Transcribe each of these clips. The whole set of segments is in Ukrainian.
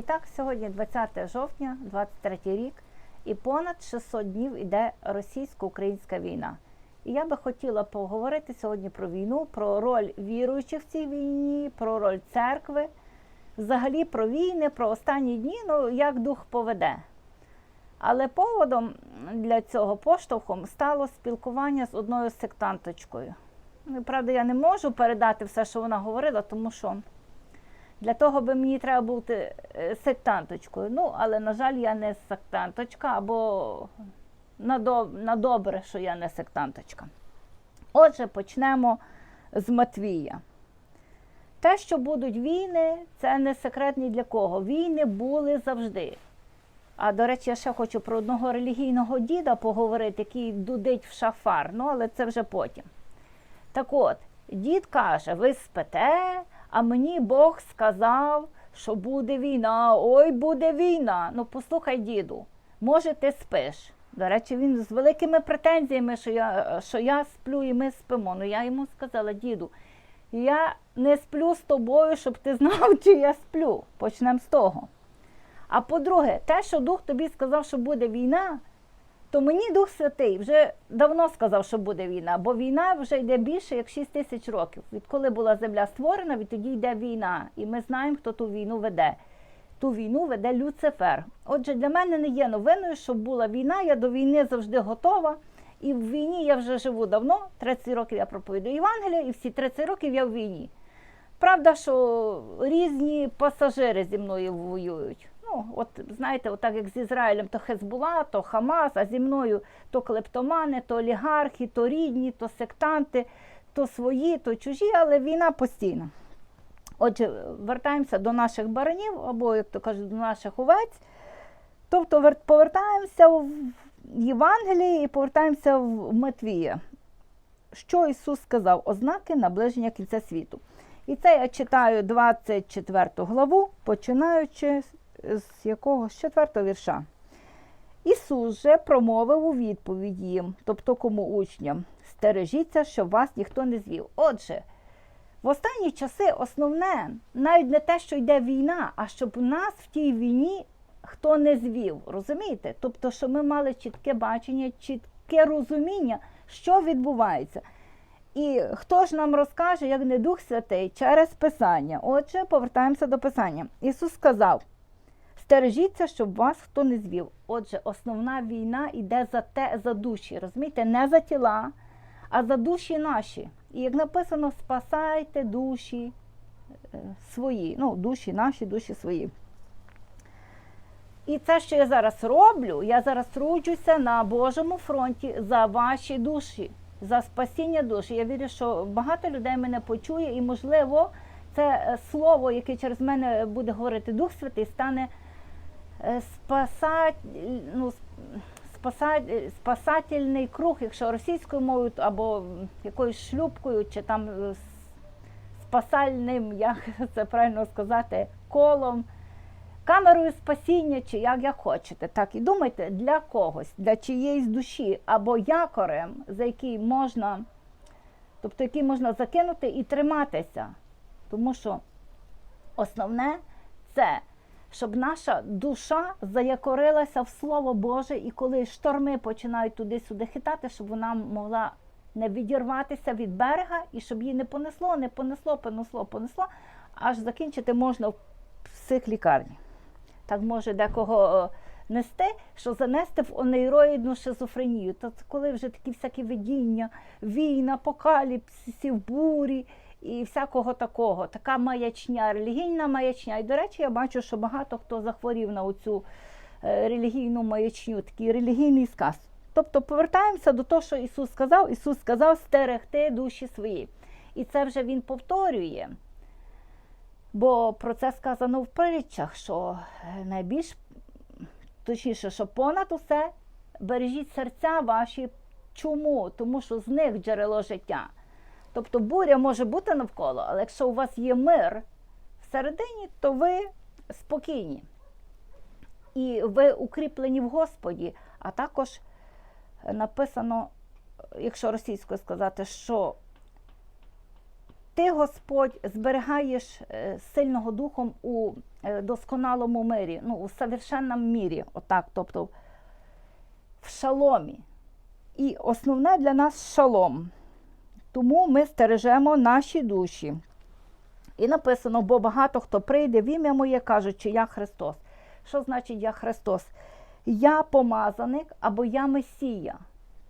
І так, сьогодні 20 жовтня, 23 рік, і понад 600 днів іде російсько-українська війна. І я би хотіла поговорити сьогодні про війну, про роль віруючих в цій війні, про роль церкви, взагалі про війни, про останні дні, ну як дух поведе. Але поводом для цього поштовхом стало спілкування з одною сектанточкою. Правда, я не можу передати все, що вона говорила, тому що для того би мені треба бути е, сектанточкою. Ну, але, на жаль, я не сектанточка, або на, доб... на добре, що я не сектанточка. Отже, почнемо з Матвія. Те, що будуть війни, це не секрет ні для кого. Війни були завжди. А до речі, я ще хочу про одного релігійного діда поговорити, який дудить в шафар, ну але це вже потім. Так от, дід каже: ви спите, а мені Бог сказав, що буде війна. Ой, буде війна. Ну, послухай, діду, може, ти спиш. До речі, він з великими претензіями, що я, що я сплю і ми спимо. Ну я йому сказала, діду, я не сплю з тобою, щоб ти знав, чи я сплю. Почнемо з того. А по-друге, те, що Дух тобі сказав, що буде війна, то мені Дух Святий вже давно сказав, що буде війна, бо війна вже йде більше як 6 тисяч років. Відколи була земля створена, відтоді йде війна. І ми знаємо, хто ту війну веде. Ту війну веде Люцифер. Отже, для мене не є новиною, що була війна. Я до війни завжди готова. І в війні я вже живу давно. 30 років я проповідую Євангелія, і всі 30 років я в війні. Правда, що різні пасажири зі мною воюють. Ну, от знаєте, отак як з Ізраїлем, то Хезбула, то Хамас, а зі мною то клептомани, то олігархи, то рідні, то сектанти, то свої, то чужі, але війна постійна. Отже, вертаємося до наших баранів, або, як то кажуть, до наших овець. Тобто повертаємося в Євангелії і повертаємося в Матвія. Що Ісус сказав? Ознаки наближення кінця світу. І це я читаю 24 главу, починаючи з якого з 4 вірша. Ісус же промовив у відповідь їм, тобто кому учням, стережіться, щоб вас ніхто не звів. Отже, в останні часи основне навіть не те, що йде війна, а щоб нас в тій війні хто не звів. Розумієте? Тобто, щоб ми мали чітке бачення, чітке розуміння, що відбувається. І хто ж нам розкаже, як не Дух Святий, через Писання. Отже, повертаємося до Писання. Ісус сказав: стережіться, щоб вас хто не звів. Отже, основна війна йде за те, за душі. Розумієте, не за тіла, а за душі наші. І як написано, спасайте душі е, свої. Ну, душі наші, душі свої. І це, що я зараз роблю, я зараз трудюся на Божому фронті за ваші душі, за спасіння душі. Я вірю, що багато людей мене почує, і, можливо, це е, слово, яке через мене буде говорити Дух Святий, стане спасать, ну, спасать, е, спасательний круг, якщо російською мовою, або якоюсь шлюбкою, чи там е, спасальним, як це правильно сказати, колом камерою спасіння, чи як як хочете. Так і думайте для когось, для чиєїсь душі, або якорем, за який можна, тобто який можна закинути і триматися. Тому що основне це, щоб наша душа заякорилася в Слово Боже, і коли шторми починають туди-сюди хитати, щоб вона могла не відірватися від берега і щоб її не понесло, не понесло, понесло, понесло, аж закінчити можна в психлікарні. Так може декого е, нести, що занести в онейроїдну шизофренію. Це коли вже такі всякі видіння, війна, апокаліпсисів, бурі і всякого такого. Така маячня, релігійна маячня. І, до речі, я бачу, що багато хто захворів на оцю е, релігійну маячню, такий релігійний сказ. Тобто повертаємося до того, що Ісус сказав. Ісус сказав стерегти душі свої. І це вже Він повторює. Бо про це сказано в притчах, що е, найбільш точніше, що понад усе бережіть серця ваші. Чому? Тому що з них джерело життя. Тобто буря може бути навколо, але якщо у вас є мир всередині, то ви спокійні. І ви укріплені в Господі. А також написано, якщо російською сказати, що ти, Господь, зберігаєш е, сильного духом у е, досконалому мирі, ну, у совершенному мірі, отак, тобто в шаломі. І основне для нас шалом. Тому ми стережемо наші душі. І написано, бо багато хто прийде в ім'я моє, кажучи, я Христос. Що значить я Христос? Я помазаник або я Месія.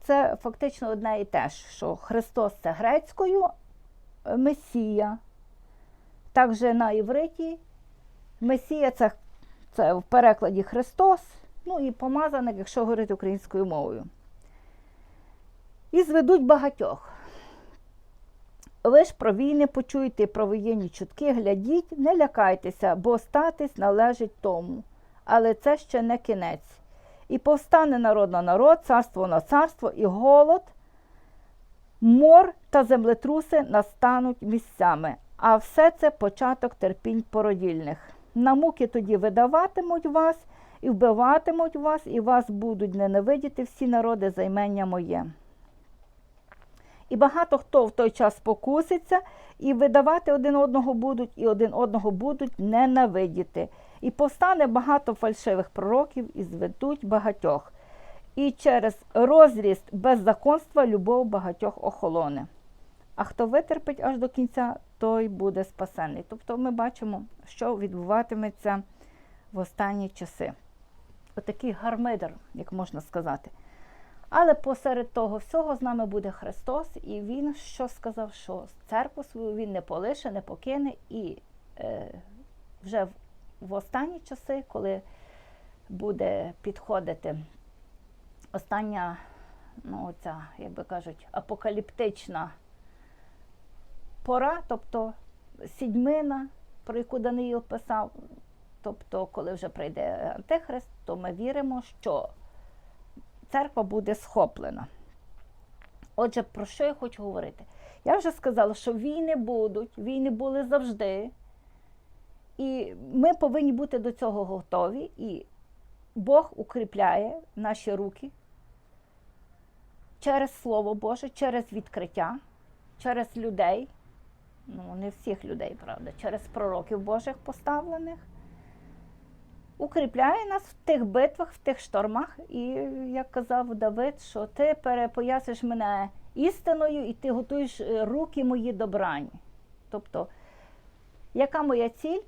Це фактично одне і те ж, що Христос це грецькою, е, Месія. Також на івриті Месія це, це в перекладі Христос, ну і помазаник, якщо говорити українською мовою. І зведуть багатьох. Ви ж про війни почуєте, про воєнні чутки, глядіть, не лякайтеся, бо статись належить тому. Але це ще не кінець. І повстане народ на народ, царство на царство, і голод, мор та землетруси настануть місцями. А все це початок терпінь породільних. На муки тоді видаватимуть вас, і вбиватимуть вас, і вас будуть ненавидіти всі народи за імення моє. І багато хто в той час покуситься, і видавати один одного будуть, і один одного будуть ненавидіти. І повстане багато фальшивих пророків, і зведуть багатьох. І через розріст беззаконства любов багатьох охолоне. А хто витерпить аж до кінця, той буде спасений. Тобто ми бачимо, що відбуватиметься в останні часи. Отакий гармидер, як можна сказати. Але посеред того всього з нами буде Христос, і Він що сказав, що церкву свою Він не полише, не покине, і е, вже в, в останні часи, коли буде підходити остання, ну, ця, як би кажуть, апокаліптична пора, тобто сідьмина, про яку Даниїл писав, тобто, коли вже прийде Антихрист, то ми віримо, що церква буде схоплена. Отже, про що я хочу говорити? Я вже сказала, що війни будуть, війни були завжди. І ми повинні бути до цього готові. І Бог укріпляє наші руки через Слово Боже, через відкриття, через людей. Ну, не всіх людей, правда, через пророків Божих поставлених укріпляє нас в тих битвах, в тих штормах. І як казав Давид, що ти перепоясиш мене істиною і ти готуєш е, руки мої до брані. Тобто, яка моя ціль?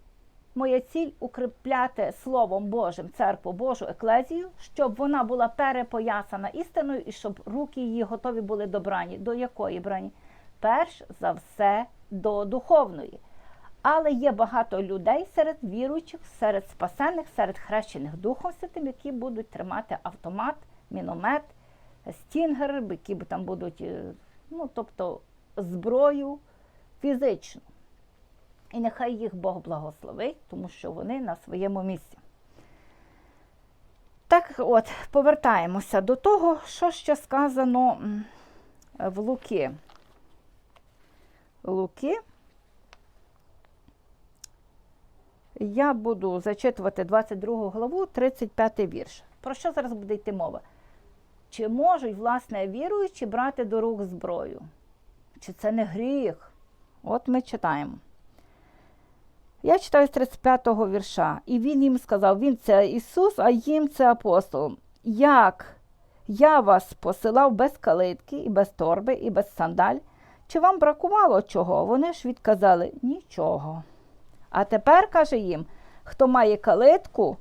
Моя ціль укріпляти Словом Божим церкву Божу еклезію, щоб вона була перепоясана істиною і щоб руки її готові були до брані. До якої брані? Перш за все, до духовної. Але є багато людей серед віруючих, серед спасених, серед хрещених Духом Святим, які будуть тримати автомат, міномет, стінгер, які там будуть, е, ну, тобто зброю фізичну. І нехай їх Бог благословить, тому що вони на своєму місці. Так от, повертаємося до того, що ще сказано в Луки. Луки. Я буду зачитувати 22 главу, 35 вірш. Про що зараз буде йти мова? Чи можуть, власне, віруючі брати до рук зброю? Чи це не гріх? От ми читаємо. Я читаю з 35-го вірша. І він їм сказав: Він це Ісус, а їм це апостол. Як я вас посилав без калитки, і без торби, і без сандаль, чи вам бракувало чого? Вони ж відказали нічого. А тепер, каже їм, хто має калитку,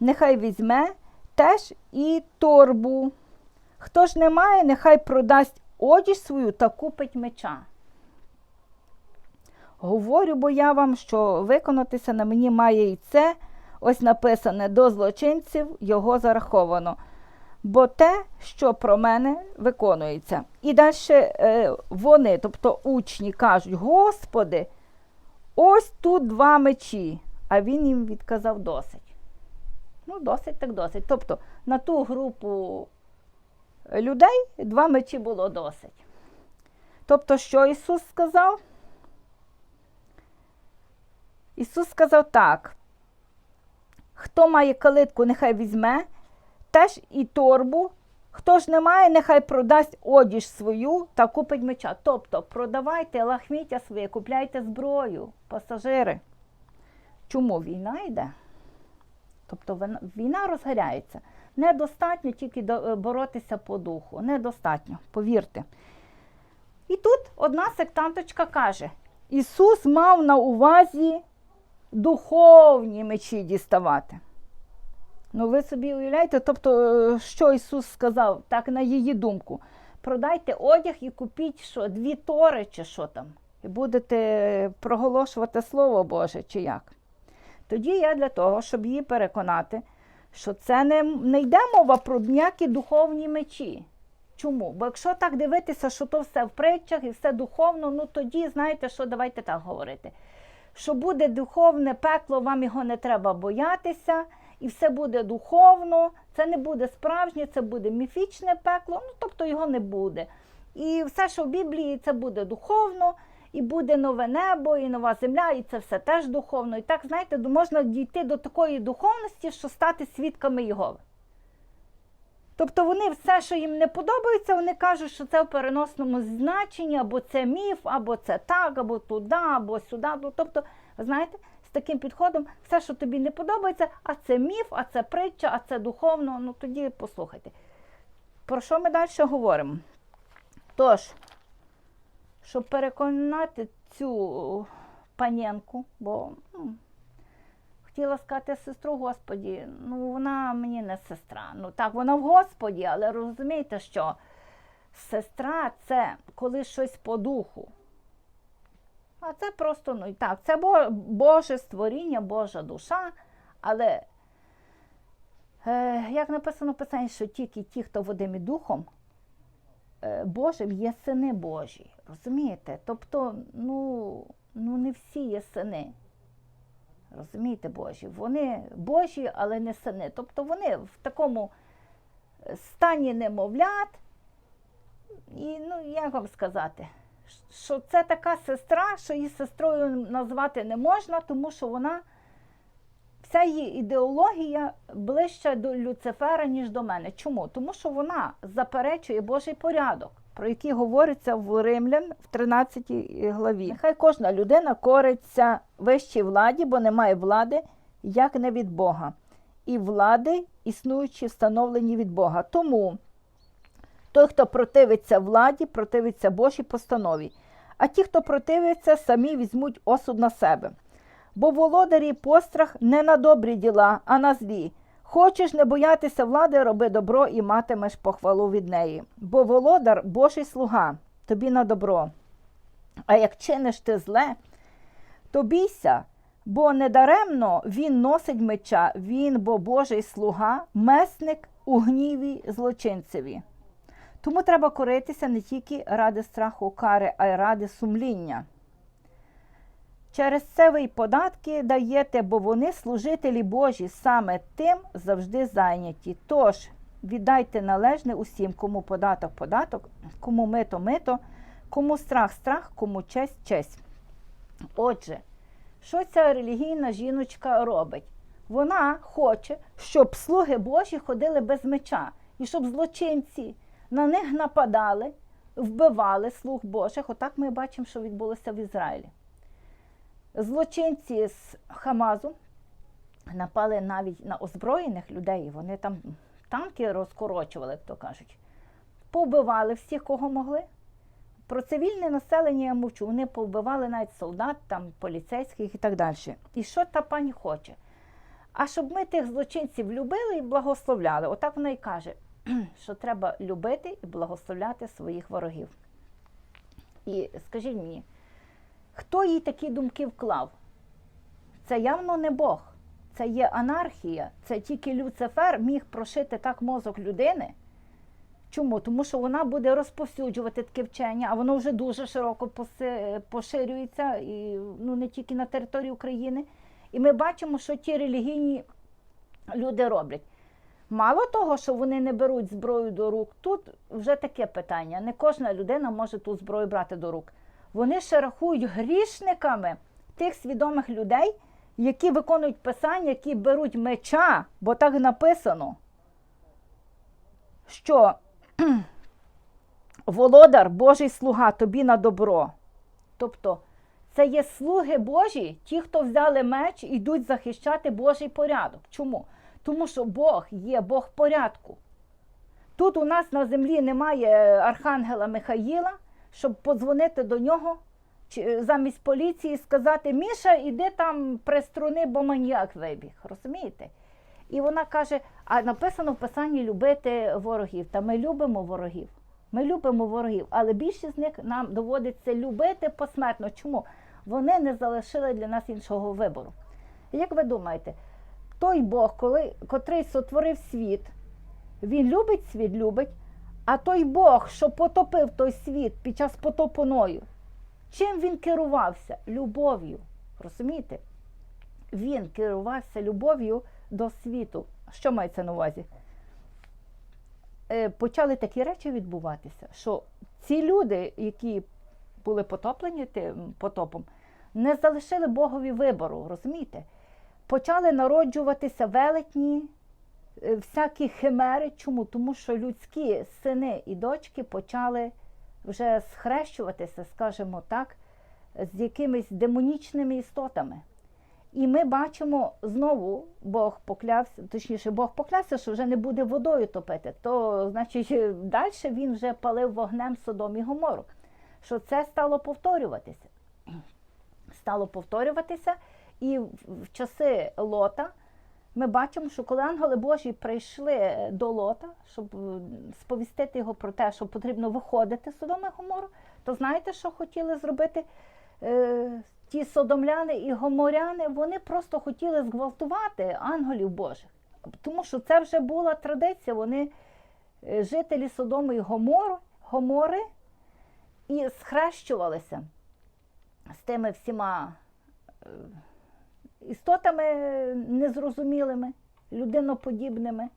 нехай візьме теж і торбу. Хто ж не має, нехай продасть одіж свою та купить меча. Говорю, бо я вам, що виконатися на мені має і це, ось написане до злочинців його зараховано. Бо те, що про мене виконується. І далі е, вони, тобто учні, кажуть: Господи, ось тут два мечі. А він їм відказав досить. Ну, досить так досить. Тобто на ту групу людей два мечі було досить. Тобто, що Ісус сказав? Ісус сказав так: хто має калитку, нехай візьме, теж і торбу, Хто ж не має, нехай продасть одіж свою та купить меча. Тобто продавайте лахміття своє, купляйте зброю, пасажири. Чому війна йде? Тобто війна розгоряється. Недостатньо тільки е, боротися по духу. Недостатньо, повірте. І тут одна сектанточка каже: Ісус мав на увазі духовні мечі діставати. Ну, ви собі уявляєте, тобто, е, що Ісус сказав, так на її думку. Продайте одяг і купіть що, дві тори чи що там. І будете проголошувати Слово Боже, чи як. Тоді я для того, щоб її переконати, що це не, не йде мова про ніякі духовні мечі. Чому? Бо якщо так дивитися, що то все в притчах і все духовно, ну тоді знаєте, що давайте так говорити. Що буде духовне пекло, вам його не треба боятися, і все буде духовно, це не буде справжнє, це буде міфічне пекло, ну тобто його не буде. І все, що в Біблії, це буде духовно, і буде нове небо, і нова земля, і це все теж духовно. І так, знаєте, можна дійти до такої духовності, що стати свідками Єгови. Тобто вони все, що їм не подобається, вони кажуть, що це в переносному значенні, або це міф, або це так, або туди, або сюди. Ну, Тобто, знаєте, таким підходом, все, що тобі не подобається, а це міф, а це притча, а це духовно. Ну тоді послухайте. Про що ми далі говоримо? Тож, щоб переконати цю паненку, бо ну, хотіла сказати сестру Господі, ну вона мені не сестра. Ну так, вона в Господі, але розумієте, що сестра це коли щось по духу. А це просто, ну так, це Боже створіння, Божа душа, але, е, як написано в Писанні, що тільки ті, хто водимі духом, е, Божим є сини Божі. Розумієте? Тобто, ну, ну не всі є сини. Розумієте, Божі? Вони Божі, але не сини. Тобто вони в такому е, стані немовлят. І, ну, як вам сказати, що це така сестра, що її сестрою назвати не можна, тому що вона, вся її ідеологія ближча до Люцифера, ніж до мене. Чому? Тому що вона заперечує Божий порядок, про який говориться в Римлян в 13 главі. Нехай кожна людина кориться вищій владі, бо немає влади, як не від Бога. І влади, існуючі, встановлені від Бога. Тому той, хто противиться владі, противиться Божій постанові. А ті, хто противиться, самі візьмуть осуд на себе. Бо володарі пострах не на добрі діла, а на злі. Хочеш не боятися влади, роби добро і матимеш похвалу від неї. Бо володар Божий слуга, тобі на добро. А як чиниш ти зле, то бійся, бо недаремно він носить меча, він, бо Божий слуга, месник у гніві злочинцеві. Тому треба коритися не тільки ради страху кари, а й ради сумління. Через це ви й податки даєте, бо вони служителі Божі, саме тим завжди зайняті. Тож віддайте належне усім, кому податок податок, кому мито мито, кому страх страх, кому честь честь. Отже, що ця релігійна жіночка робить? Вона хоче, щоб слуги Божі ходили без меча, і щоб злочинці на них нападали, вбивали слуг Божих. Отак ми бачимо, що відбулося в Ізраїлі. Злочинці з Хамазу напали навіть на озброєних людей. Вони там танки розкорочували, як то кажуть. Повбивали всіх, кого могли. Про цивільне населення я мовчу. Вони повбивали навіть солдат, там, поліцейських і так далі. І що та пані хоче? А щоб ми тих злочинців любили і благословляли. Отак вона і каже, що треба любити і благословляти своїх ворогів. І скажіть мені, хто їй такі думки вклав? Це явно не Бог, це є анархія. Це тільки Люцифер міг прошити так мозок людини. Чому? Тому що вона буде розповсюджувати таке вчення, а воно вже дуже широко поширюється, і ну, не тільки на території України. І ми бачимо, що ті релігійні люди роблять. Мало того, що вони не беруть зброю до рук, тут вже таке питання. Не кожна людина може ту зброю брати до рук. Вони ще рахують грішниками тих свідомих людей, які виконують писання, які беруть меча, бо так написано, що володар, Божий слуга, тобі на добро. Тобто, це є слуги Божі, ті, хто взяли меч, йдуть захищати Божий порядок. Чому? Тому що Бог є Бог порядку. Тут у нас на землі немає архангела Михаїла, щоб подзвонити до нього чи- замість поліції і сказати: Міша, іди там приструни, бо маньяк вибіг. Розумієте? І вона каже: а написано в Писанні любити ворогів. Та ми любимо ворогів. Ми любимо ворогів, але більшість з них нам доводиться любити посмертно. Чому? Вони не залишили для нас іншого вибору. Як ви думаєте, той Бог, коли, котрий сотворив світ, він любить світ, любить, а той Бог, що потопив той світ під час потопу Ною, чим він керувався? Любов'ю. Розумієте? Він керувався любов'ю до світу. Що мається на увазі? Е, Почали такі речі відбуватися, що ці люди, які були потоплені тим потопом, не залишили Богові вибору, розумієте? Почали народжуватися велетні, е, всякі химери. Чому? Тому що людські сини і дочки почали вже схрещуватися, скажімо так, з якимись демонічними істотами. І ми бачимо знову Бог поклявся, точніше, Бог поклявся, що вже не буде водою топити. То, значить, далі він вже палив вогнем Содом і Гомору. Що це стало повторюватися. Стало повторюватися, і в часи Лота ми бачимо, що коли ангели Божі прийшли до Лота, щоб е, сповістити його про те, що потрібно виходити з Содома і Гомору, то знаєте, що хотіли зробити е, ті содомляни і гоморяни? Вони просто хотіли зґвалтувати ангелів Божих. Тому що це вже була традиція. Вони е, жителі Содому і Гомору, Гомори і схрещувалися з тими всіма істотами незрозумілими, людиноподібними.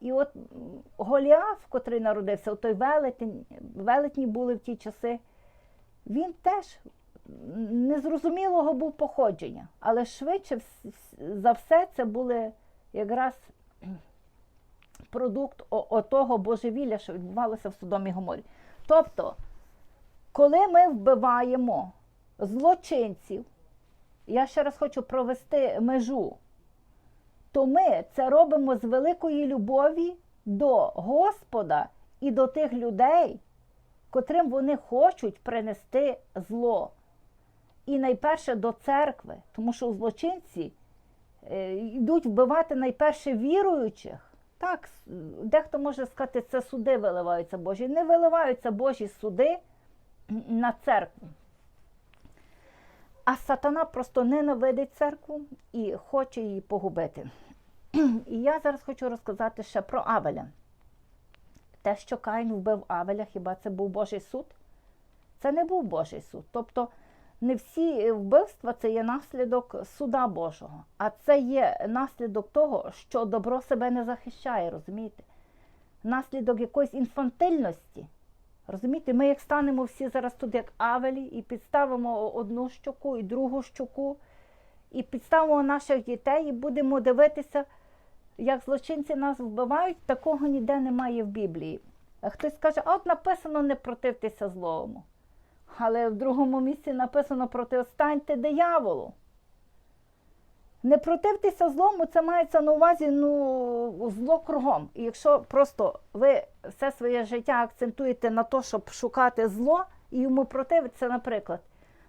І от Голіаф, котрий народився, той велетень, велетні були в ті часи, він теж незрозумілого був походження. Але швидше за все це були якраз продукт о- отого божевілля, що відбувалося в Содомі Гоморі. Тобто, коли ми вбиваємо злочинців, я ще раз хочу провести межу, то ми це робимо з великої любові до Господа і до тих людей, котрим вони хочуть принести зло. І найперше до церкви, тому що злочинці е, йдуть вбивати найперше віруючих. Так, дехто може сказати, це суди виливаються Божі. Не виливаються Божі суди на церкву. А сатана просто ненавидить церкву і хоче її погубити. І я зараз хочу розказати ще про Авеля. Те, що Каїн вбив Авеля, хіба це був Божий суд? Це не був Божий суд. Тобто не всі вбивства це є наслідок суда Божого, а це є наслідок того, що добро себе не захищає, розумієте? Наслідок якоїсь інфантильності. Розумієте, ми як станемо всі зараз тут, як Авелі, і підставимо одну щоку і другу щоку, і підставимо наших дітей, і будемо дивитися, як злочинці нас вбивають, такого ніде немає в Біблії. А Хтось каже, а от написано не противтеся злому. Але в другому місці написано протистаньте дияволу. Не противтеся злому, це мається на увазі ну, зло кругом. І якщо просто ви все своє життя акцентуєте на те, щоб шукати зло і йому противитися, наприклад,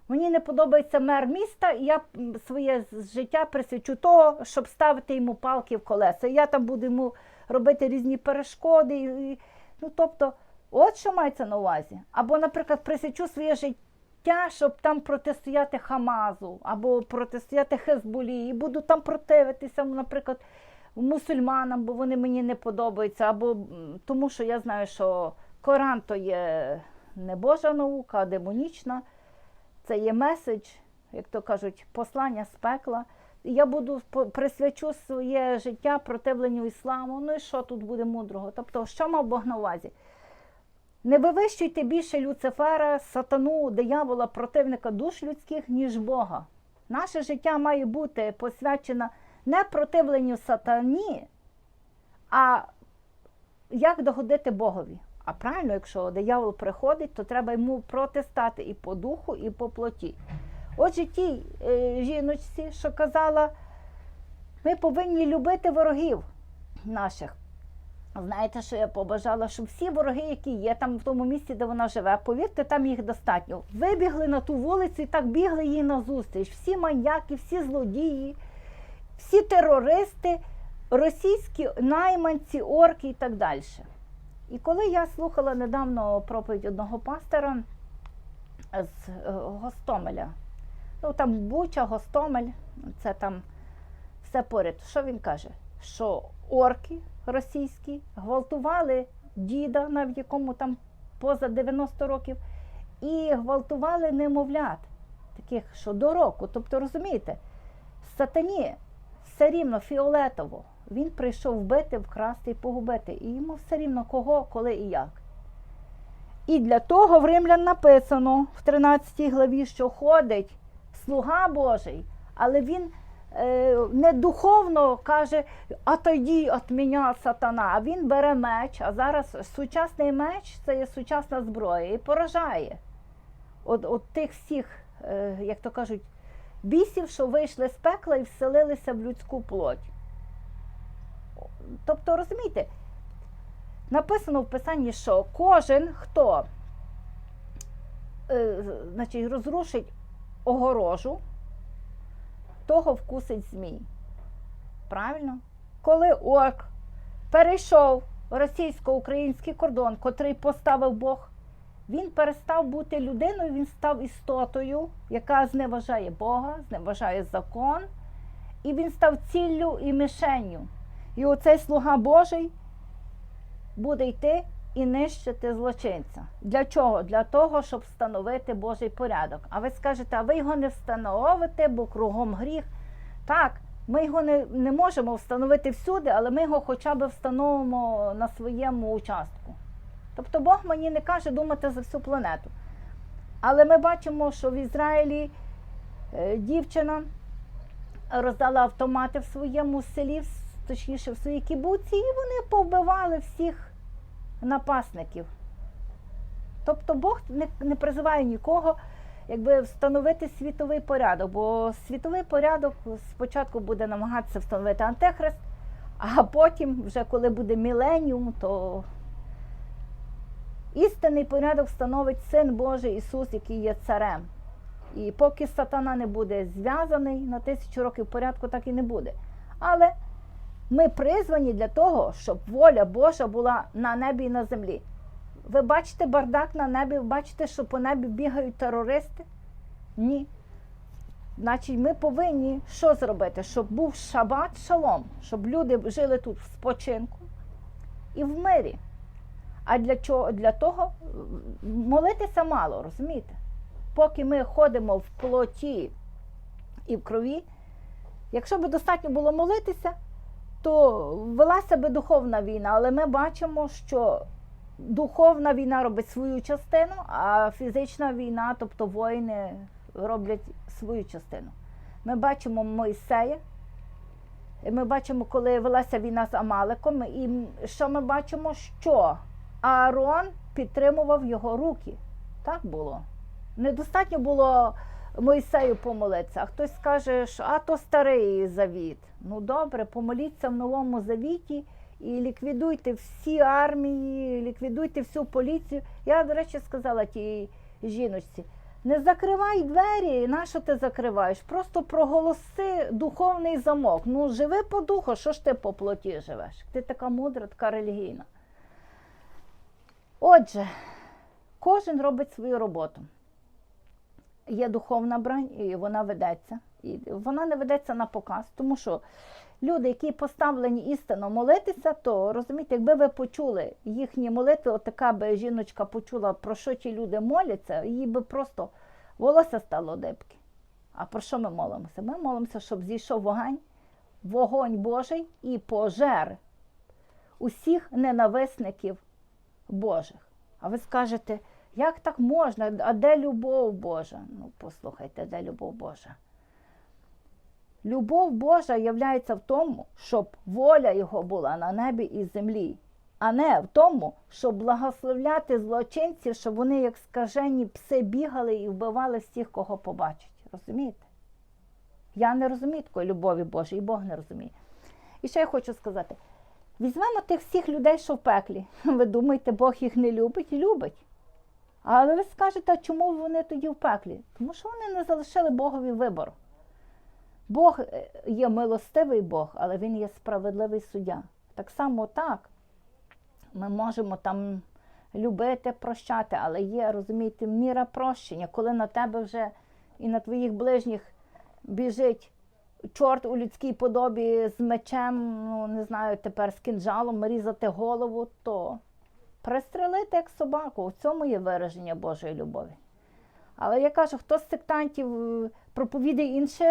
мені не подобається мер міста, і я своє життя присвячу того, щоб ставити йому палки в колеса. Я там буду йому робити різні перешкоди. І, ну, тобто, от що мається на увазі. Або, наприклад, присвячу своє життя, щоб там протистояти Хамазу або протистояти Хезболі, і буду там противитися, наприклад, мусульманам, бо вони мені не подобаються, або тому, що я знаю, що Коран то є не Божа наука, а демонічна. Це є меседж, як то кажуть, послання з пекла. Я буду присвячу своє життя противленню ісламу. Ну і що тут буде мудрого? Тобто, що мав Бог на увазі? Не вивищуйте більше Люцифера, сатану, диявола, противника душ людських, ніж Бога. Наше життя має бути посвячено не противленню сатані, а як догодити Богові? А правильно, якщо диявол приходить, то треба йому протистати і по духу, і по плоті. Отже, тій е, жіночці, що казала, ми повинні любити ворогів наших. Знаєте, що я побажала, щоб всі вороги, які є там в тому місці, де вона живе, повірте, там їх достатньо. Вибігли на ту вулицю і так бігли їй назустріч. Всі маньяки, всі злодії, всі терористи, російські найманці, орки і так далі. І коли я слухала недавно проповідь одного пастора з е, Гостомеля, ну там Буча, Гостомель, це там все поряд. Що він каже? Що орки російські гвалтували діда, навіть якому там поза 90 років, і гвалтували немовлят, таких, що до року. Тобто, розумієте, сатані все рівно фіолетово. Він прийшов вбити, вкрасти і погубити. І йому все рівно кого, коли і як. І для того в Римлян написано в 13 главі, що ходить слуга Божий, але він не духовно каже, отойди від мене, сатана, а він бере меч, а зараз сучасний меч це є сучасна зброя і поражає от, от тих всіх, е, як то кажуть, бісів, що вийшли з пекла і вселилися в людську плоть. Тобто, розумієте, написано в Писанні, що кожен, хто е, значить, розрушить огорожу, того вкусить змій. Правильно? Коли орк перейшов російсько-український кордон, котрий поставив Бог, він перестав бути людиною, він став істотою, яка зневажає Бога, зневажає закон, і він став ціллю і мишенню. І оцей слуга Божий буде йти і нищити злочинця. Для чого? Для того, щоб встановити Божий порядок. А ви скажете, а ви його не встановите, бо кругом гріх. Так, ми його не, не можемо встановити всюди, але ми його хоча б встановимо на своєму участку. Тобто Бог мені не каже думати за всю планету. Але ми бачимо, що в Ізраїлі е, дівчина роздала автомати в своєму селі, точніше в своїй кібуці, і вони повбивали всіх напасників. Тобто Бог не, не призиває нікого якби встановити світовий порядок, бо світовий порядок спочатку буде намагатися встановити Антихрист, а потім, вже коли буде міленіум, то істинний порядок встановить Син Божий Ісус, який є царем. І поки сатана не буде зв'язаний на тисячу років порядку, так і не буде. Але ми призвані для того, щоб воля Божа була на небі і на землі. Ви бачите бардак на небі, бачите, що по небі бігають терористи? Ні. Значить, ми повинні що зробити? Щоб був шабат шалом, щоб люди жили тут в спочинку і в мирі. А для чого? Для того молитися мало, розумієте? Поки ми ходимо в плоті і в крові, якщо б достатньо було молитися, то велася би духовна війна, але ми бачимо, що духовна війна робить свою частину, а фізична війна, тобто воїни, роблять свою частину. Ми бачимо Мойсея, ми бачимо, коли велася війна з Амалеком, і що ми бачимо, що Аарон підтримував його руки. Так було. Недостатньо було Мойсею помолитися. А хтось скаже, що а то старий завіт. Ну добре, помоліться в новому завіті і ліквідуйте всі армії, ліквідуйте всю поліцію. Я, до речі, сказала тій жіночці: не закривай двері, нащо ти закриваєш? Просто проголоси духовний замок. Ну, живи по духу, що ж ти по плоті живеш? Ти така мудра, така релігійна. Отже, кожен робить свою роботу. Є духовна брань, і вона ведеться. Вона не ведеться на показ, тому що люди, які поставлені істинно молитися, то розумієте, якби ви почули їхні молитви, от така би жіночка почула, про що ті люди моляться, їй би просто волосся стало дибки. А про що ми молимося? Ми молимося, щоб зійшов вогонь, вогонь Божий і пожер усіх ненависників Божих. А ви скажете, як так можна? А де любов Божа? Ну, послухайте, де любов Божа. Любов Божа являється в тому, щоб воля Його була на небі і землі. а не в тому, щоб благословляти злочинців, щоб вони, як скажені пси, бігали і вбивали всіх, кого побачать. Розумієте? Я не розумію такої любові Божої, і Бог не розуміє. І ще я хочу сказати: візьмемо тих всіх людей, що в пеклі. Ви думаєте, Бог їх не любить? Любить. Але ви скажете, чому вони тоді в пеклі? Тому що вони не залишили Богові вибору. Бог е, є милостивий Бог, але Він є справедливий суддя. Так само так. Ми можемо там любити, прощати, але є, розумієте, міра прощення, коли на тебе вже і на твоїх ближніх біжить чорт у людській подобі з мечем, ну не знаю, тепер з кинджалом різати голову, то пристрелити як собаку. У цьому є вираження Божої любові. Але я кажу, хто з сектантів е, проповідає інше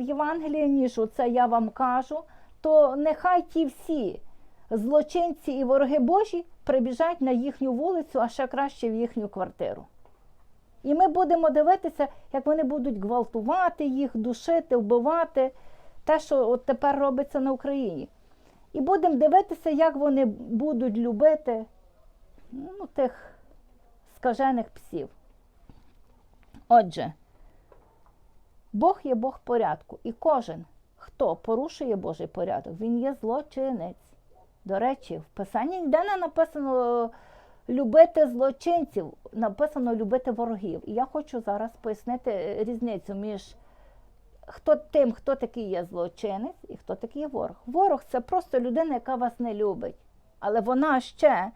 Євангеліє, ніж оце я вам кажу, то нехай ті всі злочинці і вороги Божі прибіжать на їхню вулицю, а ще краще в їхню квартиру. І ми будемо дивитися, як вони будуть гвалтувати їх, душити, вбивати те, що от тепер робиться на Україні. І будемо дивитися, як вони будуть любити ну, тих скажених псів. Отже, Бог є Бог порядку, і кожен, хто порушує Божий порядок, він є злочинець. До речі, в Писанні ніде не написано любити злочинців, написано любити ворогів. І я хочу зараз пояснити різницю між хто тим, хто такий є злочинець і хто такий є ворог. Ворог це просто людина, яка вас не любить, але вона ще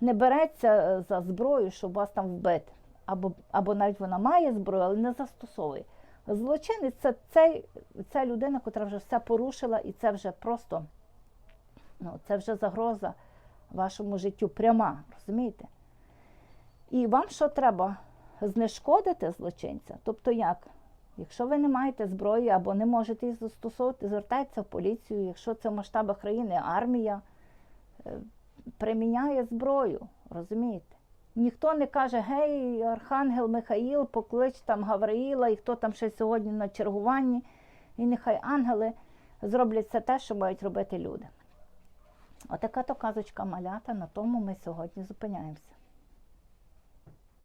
не береться за зброю, щоб вас там вбити. Або, або навіть вона має зброю, але не застосовує. Злочинець це цей, ця людина, яка вже все порушила, і це вже просто ну, це вже загроза вашому життю пряма, розумієте? І вам що треба? Знешкодити злочинця? Тобто як? Якщо ви не маєте зброї або не можете її застосовувати, звертайтеся в поліцію. Якщо це в масштабах країни армія е, приміняє зброю, розумієте? Ніхто не каже, гей, Архангел Михаїл, поклич там Гавраїла, і хто там ще сьогодні на чергуванні, і нехай ангели зроблять все те, що мають робити люди. Отака то казочка малята, на тому ми сьогодні зупиняємося.